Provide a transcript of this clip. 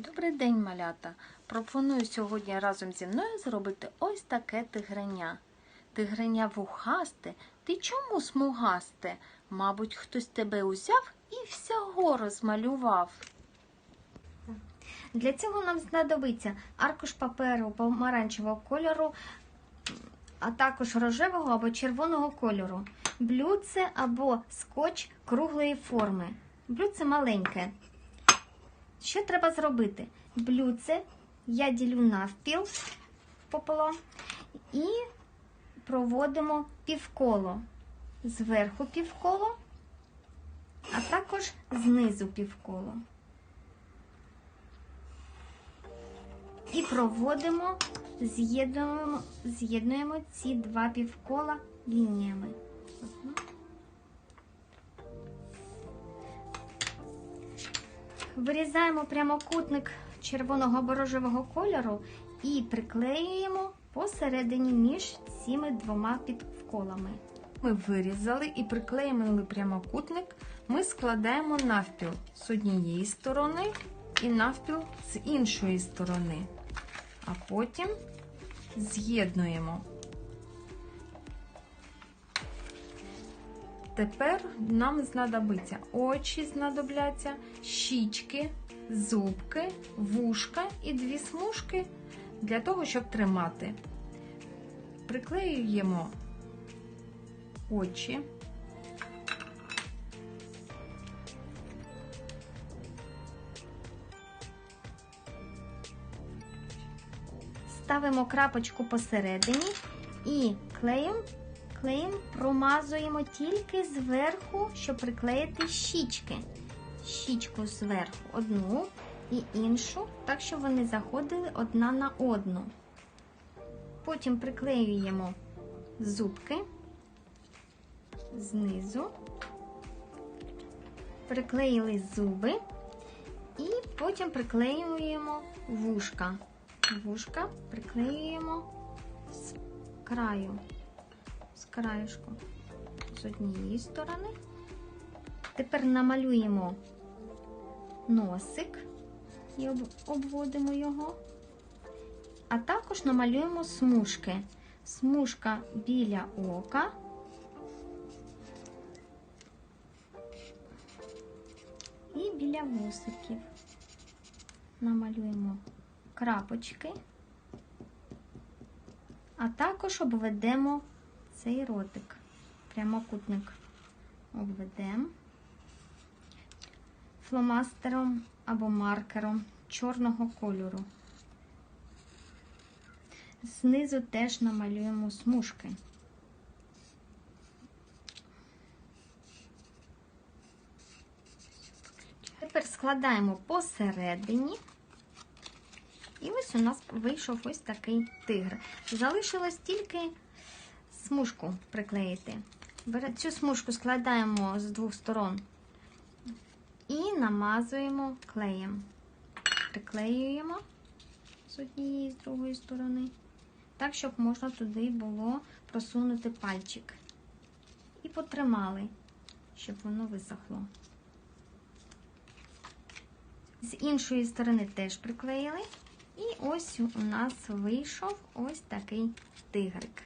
Добрий день, малята! Пропоную сьогодні разом зі мною зробити ось таке тигреня. Тигреня вухасте, ти чому смугасте? Мабуть, хтось тебе узяв і всього розмалював. Для цього нам знадобиться аркуш паперу помаранчевого кольору, а також рожевого або червоного кольору, блюдце або скотч круглої форми. Блюдце маленьке. Що треба зробити? Блюдце я ділю навпіл пополам і проводимо півколо. Зверху півколо, а також знизу півколо. І проводимо, з'єднуємо, з'єднуємо ці два півкола лініями. Вирізаємо прямокутник червоного або рожевого кольору і приклеюємо посередині між цими двома півколами. Ми вирізали і приклеїли прямокутник. Ми складаємо навпіл з однієї сторони і навпіл з іншої сторони. А потім з'єднуємо. Тепер нам знадобиться очі, знадобляться, щічки, зубки, вушка і дві смужки для того, щоб тримати. Приклеюємо очі. Ставимо крапочку посередині і клеєм, клеєм промазуємо тільки зверху, щоб приклеїти щічки. Щічку зверху одну і іншу, так щоб вони заходили одна на одну. Потім приклеюємо зубки знизу, приклеїли зуби і потім приклеюємо вушка. Вушка приклеюємо з краю, з краюшку з однієї сторони. Тепер намалюємо носик і обводимо його, а також намалюємо смужки. Смужка біля ока. І біля вусиків намалюємо крапочки, а також обведемо цей ротик. Прямокутник обведемо фломастером або маркером чорного кольору. Знизу теж намалюємо смужки. Тепер складаємо посередині. І ось у нас вийшов ось такий тигр. Залишилось тільки смужку приклеїти. Цю смужку складаємо з двох сторон і намазуємо клеєм. Приклеюємо з однієї і з другої сторони, так, щоб можна туди було просунути пальчик. І потримали, щоб воно висохло. З іншої сторони теж приклеїли. І ось у нас вийшов ось такий тигрик.